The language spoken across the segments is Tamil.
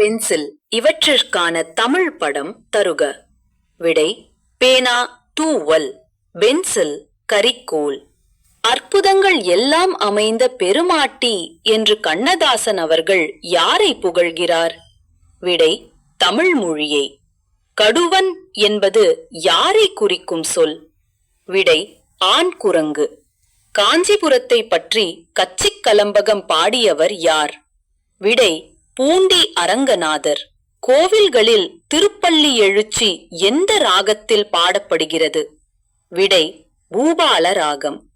பென்சில். இவற்றிற்கான தமிழ் படம் தருக. விடை பேனா தூவல் பென்சில் கரிக்கோல். அற்புதங்கள் எல்லாம் அமைந்த பெருமாட்டி என்று கண்ணதாசன் அவர்கள் யாரை புகழ்கிறார்? விடை தமிழ் மொழியை. கடுவன் என்பது யாரை குறிக்கும் சொல்? விடை ஆண் குரங்கு. காஞ்சிபுரத்தை பற்றி கச்சிக் கலம்பகம் பாடியவர் யார்? விடை பூண்டி அரங்கநாதர். கோவில்களில் திருப்பள்ளி எழுச்சி எந்த ராகத்தில் பாடப்படுகிறது? விடை பூபால ராகம்.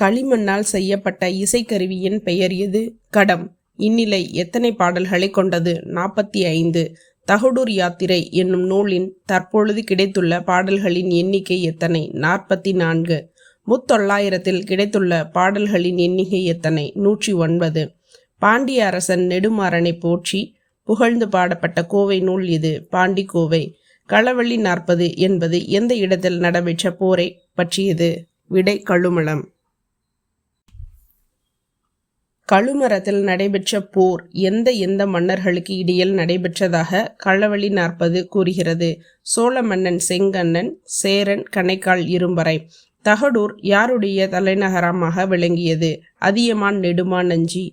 களிமண்ணால் செய்யப்பட்ட இசைக்கருவியின் பெயர் எது? கடம். இந்நிலை எத்தனை பாடல்களை கொண்டது? நாற்பத்தி ஐந்து. தகடூர் யாத்திரை என்னும் நூலின் தற்பொழுது கிடைத்துள்ள பாடல்களின் எண்ணிக்கை எத்தனை? நாற்பத்தி நான்கு. முத்தொள்ளாயிரத்தில் கிடைத்துள்ள பாடல்களின் எண்ணிக்கை எத்தனை? நூற்றி ஒன்பது. பாண்டிய அரசன் நெடுமாறனை போற்றி புகழ்ந்து பாடப்பட்ட கோவை நூல் இது. பாண்டி கோவை களவள்ளி நாற்பது என்பது எந்த இடத்தில் நடைபெற்ற போரை பற்றியது. விடை கழுமலம். கழுமரத்தில் நடைபெற்ற போர் எந்த எந்த மன்னர்களுக்கு இடையில் நடைபெற்றதாக களவழி நாற்பது கூறுகிறது. சோழ மன்னன் செங்கண்ணன் சேரன் கணைக்கால் இரும்பறை. தகடூர் யாருடைய தலைநகரமாக விளங்கியது? அதியமான் நெடுமான் நஞ்சி.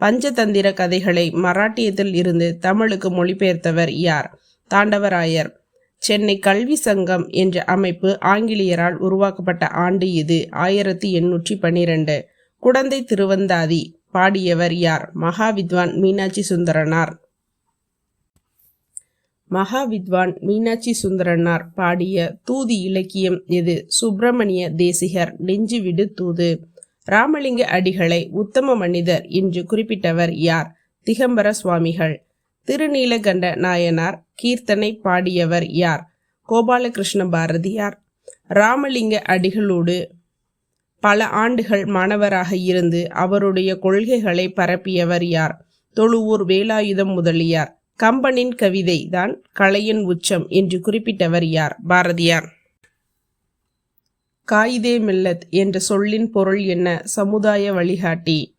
பஞ்சதந்திர கதைகளை மராட்டியத்தில் இருந்து தமிழுக்கு மொழிபெயர்த்தவர் யார்? தாண்டவராயர். சென்னை கல்வி சங்கம் என்ற அமைப்பு ஆங்கிலேயரால் உருவாக்கப்பட்ட ஆண்டு இது. ஆயிரத்தி எண்ணூற்றி பன்னிரண்டு. குடந்தை திருவந்தாதி. பாடியவர் யார்? மகாவித்வான் மீனாட்சி சுந்தரனார். மகாவித்வான் மீனாட்சி சுந்தரனார் பாடிய தூதி இலக்கியம் எது? சுப்பிரமணிய தேசிகர். நெஞ்சுவிடு தூது. ராமலிங்க அடிகளை உத்தம மனிதர் என்று குறிப்பிட்டவர் யார்? திகம்பர சுவாமிகள். திருநீலகண்ட நாயனார் கீர்த்தனை பாடியவர் யார்? கோபாலகிருஷ்ண பாரதியார் ராமலிங்க அடிகளோடு பல ஆண்டுகள் மாணவராக இருந்து அவருடைய கொள்கைகளை பரப்பியவர் யார்? தொழுவூர் வேலாயுதம் முதலியார். கம்பனின் கவிதை தான் கலையின் உச்சம் என்று குறிப்பிட்டவர் யார்? பாரதியார். காயிதே மில்லத் என்ற சொல்லின் பொருள் என்ன? சமுதாய வழிகாட்டி.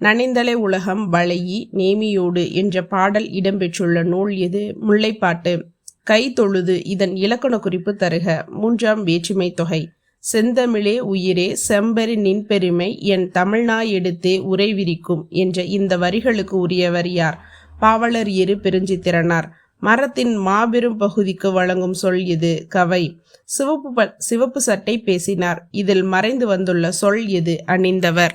நனைந்தலை உலகம் வளையி நேமியோடு என்ற பாடல் இடம்பெற்றுள்ள நூல் எது? முல்லைப்பாட்டு. கை தொழுது இதன் இலக்கண குறிப்பு தருக. மூன்றாம் வேற்றுமை தொகை. செந்தமிழே உயிரே செம்பரி நின்பெருமை என் தமிழ்நாய் எடுத்தே உரை விரிக்கும் என்ற இந்த வரிகளுக்கு உரியவர் யார்? பாவலர் எரு பெருஞ்சித்திரனார். மரத்தின் மாபெரும் பகுதிக்கு வழங்கும் சொல் இது. கவை. சிவப்பு ப சிவப்பு சட்டை பேசினார். இதில் மறைந்து வந்துள்ள சொல் எது அணிந்தவர்.